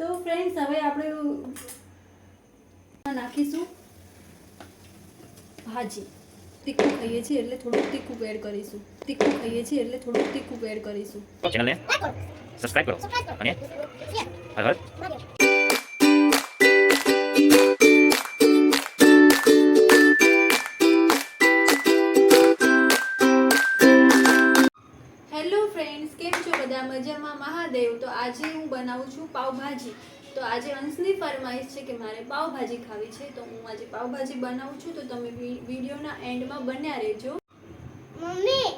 તો ફ્રેન્ડ્સ હવે આપણે નાખીશું ભાજી. તીખું ખાઈએ છીએ એટલે થોડુંક તીખું એડ કરીશું. તીખું ખાઈએ છીએ એટલે થોડુંક તીખું એડ કરીશું. ચેનલને સબસ્ક્રાઇબ કરો. અને મજામાં મહાદેવ તો આજે હું બનાવું છું પાવભાજી તો આજે અંશની ફરમાઈશ છે કે મારે પાવભાજી ખાવી છે તો હું આજે પાવભાજી બનાવું છું તો તમે વિડીયોના એન્ડમાં બન્યા રહેજો. મમ્મી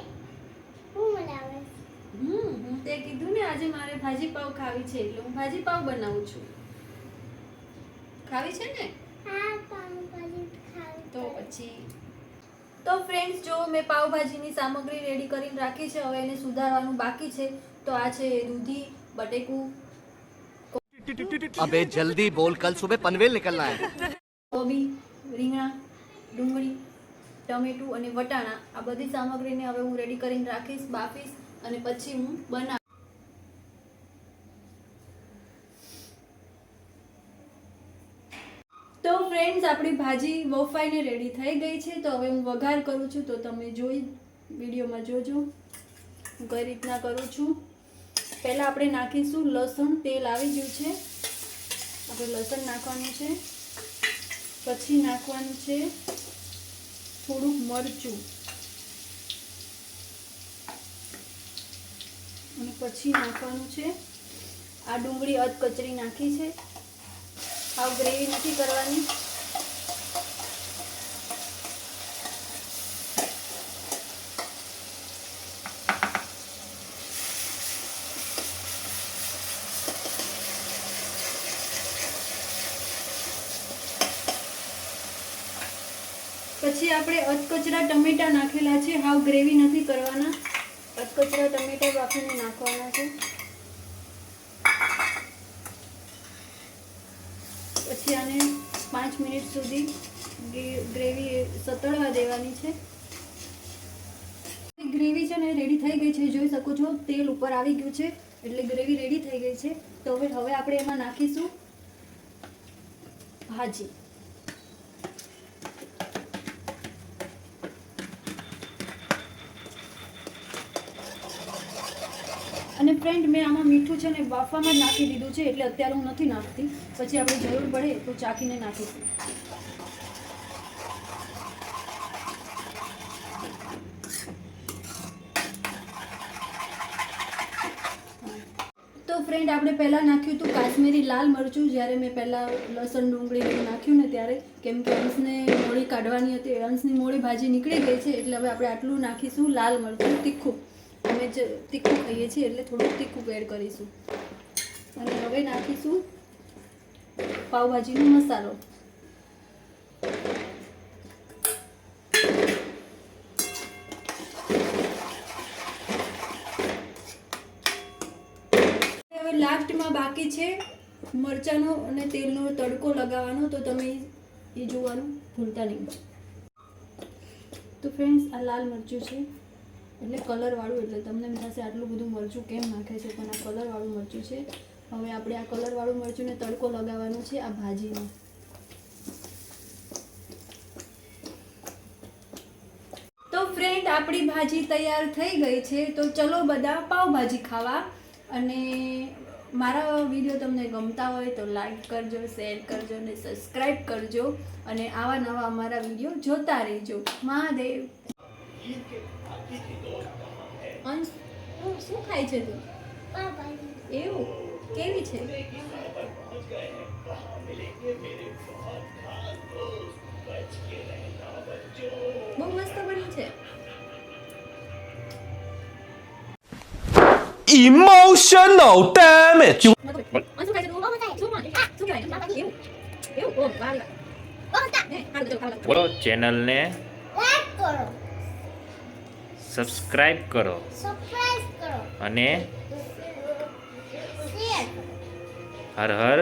હું હું તે કીધું ને આજે મારે ભાજી પાવ ખાવી છે એટલે હું ભાજી પાવ બનાવું છું. ખાવી છે ને? તો પછી તો ફ્રેન્ડ્સ જો મેં પાવભાજીની સામગ્રી રેડી કરીને રાખી છે હવે એને સુધારવાનું બાકી છે તો આ છે દૂધી બટેકું. અબે જલ્દી બોલ કલ સુબહ પનવેલ નીકળના હે. કોબી રીંગણા ડુંગળી ટમેટું અને વટાણા આ બધી સામગ્રીને હવે હું રેડી કરીને રાખીશ બાફીશ અને પછી હું બનાવીશ. ફ્રેન્ડ્સ આપણી ભાજી બફાઈને રેડી થઈ ગઈ છે. તો હવે હું વઘાર કરું છું. તો તમે જોઈ વિડીયોમાં જોજો. હું કઈ રીતના કરું છું. પહેલાં આપણે નાખીશું લસણ. તેલ આવી ગયું છે. આપણે લસણ નાખવાનું છે. પછી નાખવાનું છે થોડુંક મરચું. અને પછી નાખવાનું છે આ ડુંગળી અધકચરી નાખી છે. આવ ગ્રેવી નથી કરવાની. પછી આપણે અધકચરા ટમેટા નાખેલા છે. હાવ ગ્રેવી નથી કરવાના. અધકચરા ટમેટા બાફીને નાખવાના છે. પછી આને પાંચ મિનિટ સુધી ગ્રેવી સતળવા દેવાની છે. ગ્રેવી છે ને રેડી થઈ ગઈ છે. જોઈ શકો છો, તેલ ઉપર આવી ગયું છે. એટલે ગ્રેવી રેડી થઈ ગઈ છે. તો હવે હવે આપણે એમાં નાખીશું ભાજી. અને ફ્રેન્ડ મેં આમાં મીઠું છે ને બાફામાં નાખી દીધું છે, એટલે અત્યારે હું નથી નાખતી. પછી આપણે જરૂર પડે તો ચાખીને નાખીશું. તો ફ્રેન્ડ આપણે પહેલાં નાખ્યું હતું કાશ્મીરી લાલ મરચું. જ્યારે મેં પહેલાં લસણ, ડુંગળી નાખ્યું ને ત્યારે, કેમ કે અંશને મોળી કાઢવાની હતી, અંશની મોળી ભાજી નીકળી ગઈ છે, એટલે હવે આપણે આટલું નાખીશું લાલ મરચું તીખું. અમે જ તીખું ખાઈએ છીએ એટલે થોડુંક તીખું એડ કરીશું. અને હવે નાખીશું પાઉભાજીનો મસાલો. હવે લાસ્ટમાં બાકી છે મરચાંનો અને તેલનો તડકો લગાવવાનો, તો તમે એ જોવાનું ભૂલતા નહીં. તો ફ્રેન્ડ્સ આ લાલ મરચું છે. એટલે કલરવાળું એટલે તમને એમ થશે આટલું બધું મરચું કેમ નાખે છે? પણ આ કલરવાળું મરચું છે. હવે આપણે આ કલરવાળું મરચુંને તડકો લગાવવાનો છે આ ભાજીનો તો ફ્રેન્ડ આપણી ભાજી તૈયાર થઈ ગઈ છે. તો ચલો બધા પાવભાજી ખાવા. અને મારા વીડિયો તમને ગમતા હોય તો લાઈક કરજો શેર કરજો અને સબસ્ક્રાઈબ કરજો. અને આવા નવા અમારા વીડિયો જોતા રહેજો. મહાદેવ. અંશ શું ખાય છે તું? એવું? કેવી છે? બહુ મસ્ત બની છે. Emotional damage. બોલો ચેનલને લાઈક કરો. અને હર હર